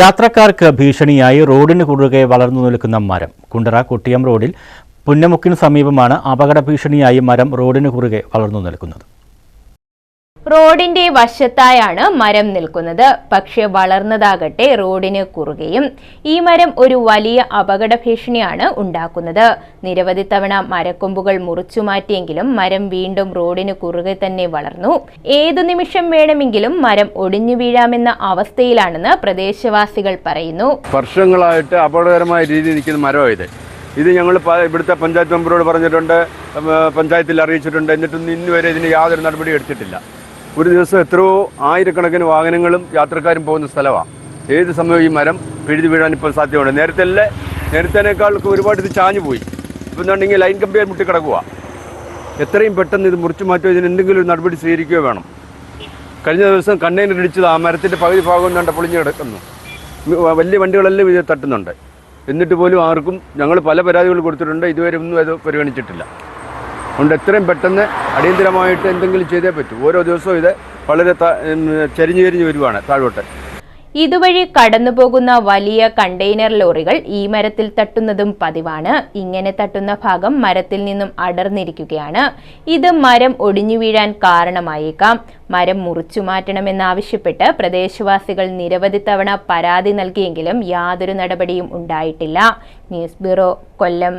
യാത്രക്കാർക്ക് ഭീഷണിയായി റോഡിന് കുറുകെ വളർന്നു നിൽക്കുന്ന മരം. കുണ്ടറ കൊട്ടിയം റോഡിൽ പുന്നമുക്കിന് സമീപമാണ് അപകട ഭീഷണിയായി മരം റോഡിന് കുറുകെ വളർന്നു നിൽക്കുന്നത്. റോഡിന്റെ വശത്തായാണ് മരം നിൽക്കുന്നത്. പക്ഷെ വളർന്നതാകട്ടെ റോഡിന് കുറുകയും ഈ മരം ഒരു വലിയ അപകട ഭീഷണിയാണ് ഉണ്ടാക്കുന്നത്. നിരവധി തവണ മരക്കൊമ്പുകൾ മുറിച്ചു മാറ്റിയെങ്കിലും മരം വീണ്ടും റോഡിന് കുറുകെ തന്നെ വളർന്നു. ഏതു നിമിഷം വേണമെങ്കിലും മരം ഒടിഞ്ഞു വീഴാമെന്ന അവസ്ഥയിലാണെന്ന് പ്രദേശവാസികൾ പറയുന്നു. വർഷങ്ങളായിട്ട് അപകടകരമായ രീതിയിൽ നിൽക്കുന്ന മരമാണ് ഇത്. ഇത് ഞങ്ങൾ ഇവിടുത്തെ പഞ്ചായത്ത് മെമ്പറോട് പറഞ്ഞിട്ടുണ്ട് പഞ്ചായത്തിൽ അറിയിച്ചിട്ടുണ്ട്. എന്നിട്ടും ഇന്നുവരെ ഇതിന് യാതൊരു നടപടിയും എടുത്തിട്ടില്ല. ഒരു ദിവസം എത്രയോ ആയിരക്കണക്കിന് വാഹനങ്ങളും യാത്രക്കാരും പോകുന്ന സ്ഥലമാണ് ഏത് സമയവും ഈ മരം പിഴുതി വീഴാൻ ഇപ്പോൾ സാധ്യതയുണ്ട്. നേരത്തെ നേരത്തേനേക്കാൾ ഒരുപാട് ഇത് ചാഞ്ഞു പോയി. ഇപ്പം എന്നുണ്ടെങ്കിൽ ലൈൻ കമ്പിയാൽ മുട്ടി കിടക്കുക എത്രയും പെട്ടെന്ന് ഇത് മുറിച്ചു മാറ്റുമോ ഇതിന് എന്തെങ്കിലും ഒരു നടപടി സ്വീകരിക്കുകയോ വേണം. കഴിഞ്ഞ ദിവസം കണ്ടെയ്നർ ഇടിച്ചത് ആ മരത്തിന്റെ പകുതി ഭാഗം കണ്ട പൊളിഞ്ഞ് കിടക്കുന്നു. വലിയ വണ്ടികളെല്ലാം ഇത് തട്ടുന്നുണ്ട്. എന്നിട്ട് പോലും ആർക്കും ഞങ്ങൾ പല പരാതികൾ കൊടുത്തിട്ടുണ്ട്. ഇതുവരെ ഒന്നും അത് പരിഗണിച്ചിട്ടില്ല. അതുകൊണ്ട് എത്രയും പെട്ടെന്ന് അടിയന്തരമായിട്ട് എന്തെങ്കിലും ചെയ്തേ പറ്റൂ. ഓരോ ദിവസവും ഇത് വളരെ ചരിഞ്ഞു ചരിഞ്ഞു വരുവാണ് താഴോട്ട്. ഇതുവഴി കടന്നുപോകുന്ന വലിയ കണ്ടെയ്നർ ലോറികൾ ഈ മരത്തിൽ തട്ടുന്നതും പതിവാണ്. ഇങ്ങനെ തട്ടുന്ന ഭാഗം മരത്തിൽ നിന്നും അടർന്നിരിക്കുകയാണ്. ഇത് മരം ഒടിഞ്ഞു വീഴാൻ കാരണമായേക്കാം. മരം മുറിച്ചു മാറ്റണമെന്നാവശ്യപ്പെട്ട് പ്രദേശവാസികൾ നിരവധി തവണ പരാതി നൽകിയെങ്കിലും യാതൊരു നടപടിയും ഉണ്ടായിട്ടില്ല. News bureau Kollam.